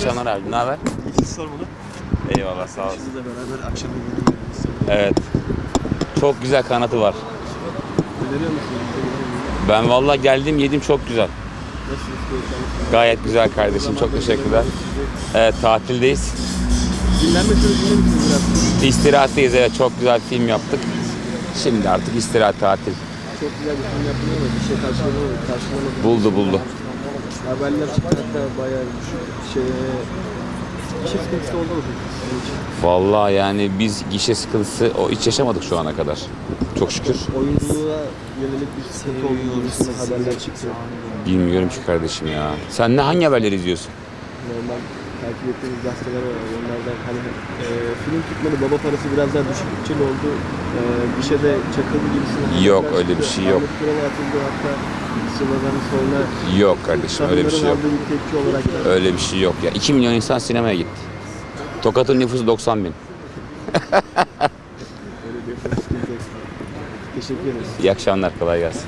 akşamlar abi. Ne haber? Hiç sormalı. Eyvallah sağ olasın. Sizinle beraber akşam yemeğini Evet. Çok güzel kanatı var. Öneriyor musunuz? Ben vallahi geldim yedim çok güzel. Gayet güzel kardeşim. Çok teşekkürler. Evet tatildeyiz. Dinlenme biraz? İstirahatteyiz evet. Çok güzel film yaptık. Şimdi artık istirahat tatil. Çok güzel bir film yaptınız ama bir şey. Karşılamadı. Buldu buldu. Haberler çıktı hatta bayağı bir şey... İşe sıkıntısı oldu mu? Vallahi yani biz gişe sıkıntısı o hiç yaşamadık şu ana kadar. Çok şükür. Oyunculuğa yönelik bir sıkıntı olduğu gibisinden haberler çıktı. Bilmiyorum ki kardeşim ya. Sen ne hangi haberleri izliyorsun? Normal takip ettiğimiz gazeteler var. Onlardan hani e, film tutmadı baba parası biraz daha düşük bütçeli oldu. E, bir şeyde çakıldı gibisinden. Yok, öyle bir şey yok. Hatta sıradan sonra Yok kardeşim öyle bir şey yok. Öyle bir şey yok ya. 2 milyon insan sinemaya gitti. Tokat'ın nüfusu 90 bin. Teşekkür ederiz. İyi akşamlar kolay gelsin.